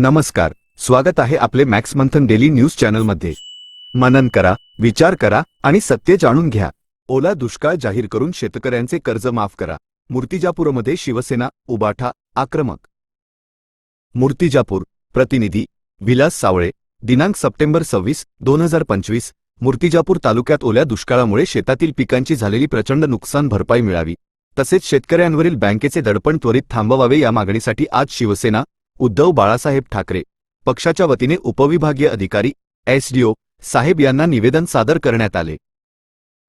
नमस्कार स्वागत आहे आपले मॅक्स मंथन डेली न्यूज चॅनलमध्ये. मनन करा विचार करा आणि सत्य जाणून घ्या. ओला दुष्काळ जाहीर करून शेतकऱ्यांचे कर्ज माफ करा. मूर्तिजापूरमध्ये शिवसेना उबाठा आक्रमक. मूर्तिजापूर प्रतिनिधी विलास सावळे दिनांक सप्टेंबर सव्वीस दोन हजार पंचवीस. मूर्तिजापूर तालुक्यात ओल्या दुष्काळामुळे शेतातील पिकांची झालेली प्रचंड नुकसान भरपाई मिळावी. तसेच शेतकऱ्यांवरील बँकेचे दडपण त्वरित थांबवावे या मागणीसाठी आज शिवसेना उद्धव बाळासाहेब ठाकरे पक्षाच्या वतीने उपविभागीय अधिकारी एसडीओ साहेब यांना निवेदन सादर करण्यात आले.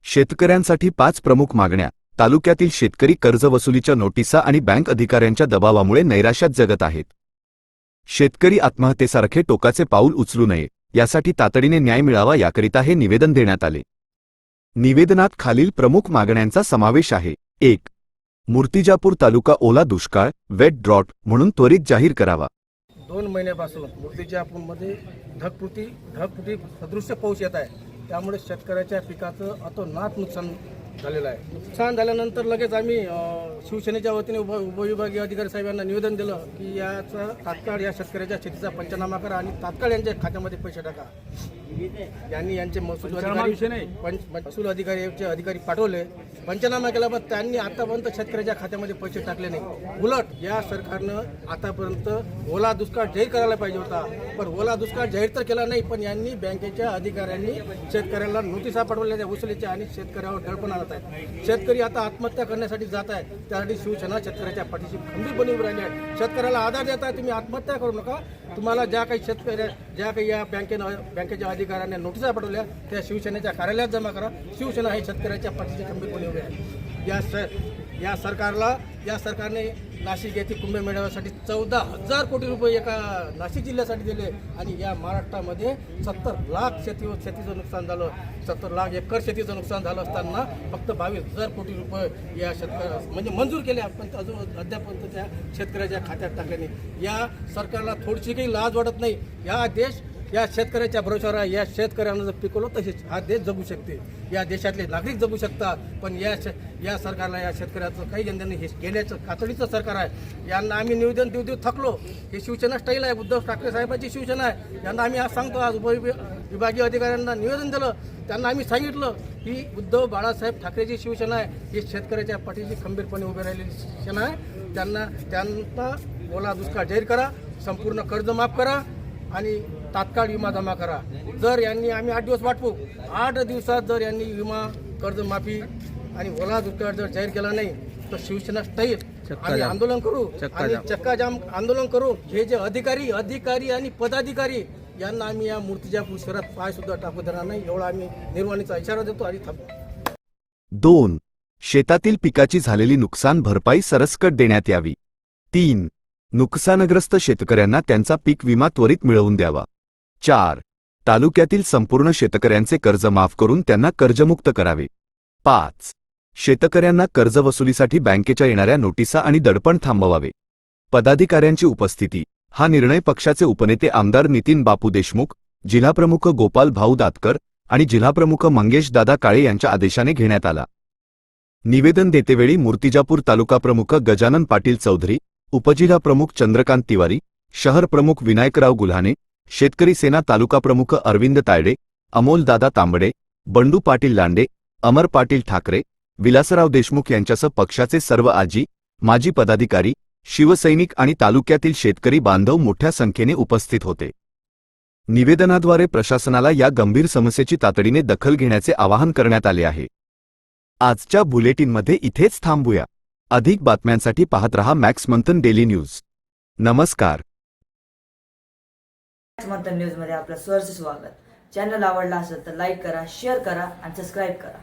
शेतकऱ्यांसाठी पाच प्रमुख मागण्या तालुक्यातील शेतकरी कर्जवसुलीच्या नोटिसा आणि बँक अधिकाऱ्यांच्या दबावामुळे नैराश्यात जगत आहेत. शेतकरी आत्महत्येसारखे टोकाचे पाऊल उचलू नये यासाठी तातडीने न्याय मिळावा याकरिता हे निवेदन देण्यात आले. निवेदनात खालील प्रमुख मागण्यांचा समावेश आहे. एक मूर्तिजापूर तालुका ओला दुष्काळ वेट ड्रॉट म्हणून त्वरित जाहीर करावा. दोन महिन्यापासून मूर्तिजापूरमध्ये ढगपुटी ढगपुटी सदृश्य पाऊस येत आहे. त्यामुळे शेतकऱ्याच्या पिकाचं अतोनात नुकसान झालेलं आहे. नुकसान झाल्यानंतर लगेच आम्ही शिवसेनेच्या वतीने उप उपविभागीय अधिकारी साहेबांना निवेदन दिलं की याचा तात्काळ या शेतकऱ्याच्या शेतीचा पंचनामा करा आणि तात्काळ यांच्या खात्यामध्ये पैसे टाका. यांनी यांचे महसूल अधिकारी पंच- महसूल अधिकारी यांचे अधिकारी पाठवले. पंचनामा केला पण त्यांनी आतापर्यंत शेतकऱ्याच्या खात्यामध्ये पैसे टाकले नाही. उलट या सरकारनं आतापर्यंत ओला दुष्काळ जाहीर करायला पाहिजे होता. पण ओला दुष्काळ जाहीर तर केला नाही पण यांनी बँकेच्या अधिकाऱ्यांनी शेतकऱ्याला नोटिसा पाठवल्या त्या वसुलीच्या आणि शेतकऱ्यावर दडपण आणत आहे शेतकरी आता आत्महत्या करण्यासाठी जात आहे त्यासाठी शिवसेना शेतकऱ्याच्या पाठीशी खंबीरपणे उभी राहिली आहे. शेतकऱ्याला आधार देता तुम्ही आत्महत्या करू नका. तुम्हाला ज्या काही शेतकऱ्या ज्या काही या बँकेनं बँकेच्या अधिकाऱ्यांनी नोटिसा पाठवल्या त्या शिवसेनेच्या कार्यालयात जमा करा. शिवसेना हे शेतकऱ्याच्या पाठीशी खंबीरपणे उभे आहे या स या सरकारला या सरकारने नाशिक येथे कुंभमेळ्यासाठी चौदा हजार कोटी रुपये एका नाशिक जिल्ह्यासाठी दिले आणि या महाराष्ट्रामध्ये सत्तर लाख शेती शेतीचं नुकसान झालं. सत्तर लाख एकर शेतीचं नुकसान झालं असताना फक्त बावीस हजार कोटी रुपये या शेतकऱ्या म्हणजे मंजूर केले पण अजून अद्यापर्यंत त्या शेतकऱ्याच्या खात्यात टाकल्याने या सरकारला थोडीशी काही लाज वाटत नाही. या देश या शेतकऱ्याच्या भरोशावर आहे. या शेतकऱ्यांना जर पिकवलं तसेच हा देश जगू शकते. या देशातले नागरिक जगू शकतात. पण या श या सरकारला या शेतकऱ्याचं काही जनतेने हे गेल्याचं कातडीचं सरकार आहे. यांना आम्ही निवेदन देऊ देऊ थकलो. हे शिवसेना स्टाईल आहे. उद्धव ठाकरे साहेबांची शिवसेना आहे. यांना आम्ही आज सांगतो आज उपवि विभागीय अधिकाऱ्यांना निवेदन दिलं. त्यांना आम्ही सांगितलं की उद्धव बाळासाहेब ठाकरेची शिवसेना आहे. ही शेतकऱ्याच्या पाठीशी खंबीरपणे उभी राहिलेली शिवसेना आहे. त्यांना त्यांना ओला दुष्काळ जाहीर करा. संपूर्ण कर्ज माफ करा आणि तात्काळ विमा जमा करा. जर यांनी आम्ही आठ दिवस वाटवू आठ दिवसात जर यांनी विमा कर्जमाफी आणि ओला दुष्काळ जर जाहीर केला नाही तर शिवसेना स्टाईल आम्ही आंदोलन करू आणि चक्काजाम आंदोलन करू. हे जे अधिकारी अधिकारी आणि पदाधिकारी यांना आम्ही या मूर्तिजापूर शहरात पाय सुद्धा टाकू देणार नाही. एवढा आम्ही निर्वाणीचा इशारा देतो आणि थांबतो दोन. शेतातील पिकाची झालेली नुकसान भरपाई सरसकट देण्यात यावी. तीन. नुकसानग्रस्त शेतकऱ्यांना त्यांचा पीक विमा त्वरित मिळवून द्यावा. चार. तालुक्यातील संपूर्ण शेतकऱ्यांचे कर्ज माफ करून त्यांना कर्जमुक्त करावे. पाच. शेतकऱ्यांना कर्जवसुलीसाठी बँकेच्या येणाऱ्या नोटिसा आणि दडपण थांबवावे. पदाधिकाऱ्यांची उपस्थिती. हा निर्णय पक्षाचे उपनेते आमदार नितीन बापू देशमुख जिल्हाप्रमुख गोपाल भाऊ दातकर आणि जिल्हाप्रमुख मंगेश दादा काळे यांच्या आदेशाने घेण्यात आला. निवेदन देतेवेळी मूर्तिजापूर तालुका प्रमुख गजानन पाटील चौधरी उपजिल्हा प्रमुख चंद्रकांत तिवारी शहर प्रमुख विनायकराव गुल्हाने शेतकरी सेना तालुका प्रमुख अरविंद तायडे अमोलदादा तांबडे बंडू पाटील लांडे अमर पाटील ठाकरे विलासराव देशमुख यांच्यासह पक्षाचे सर्व आजी माजी पदाधिकारी शिवसैनिक आणि तालुक्यातील शेतकरी बांधव मोठ्या संख्येने उपस्थित होते. निवेदनाद्वारे प्रशासनाला या गंभीर समस्येची तातडीने दखल घेण्याचे आवाहन करण्यात आले आहे. आजच्या बुलेटिनमध्ये इथेच थांबूया. अधिक बातम्यांसाठी पाहत रहा मॅक्स मंथन डेली न्यूज. नमस्कार. मंथन न्यूजमध्ये आपलं स्वागत. चॅनल आवडला असेल तर लाईक करा शेअर करा आणि सबस्क्राईब करा.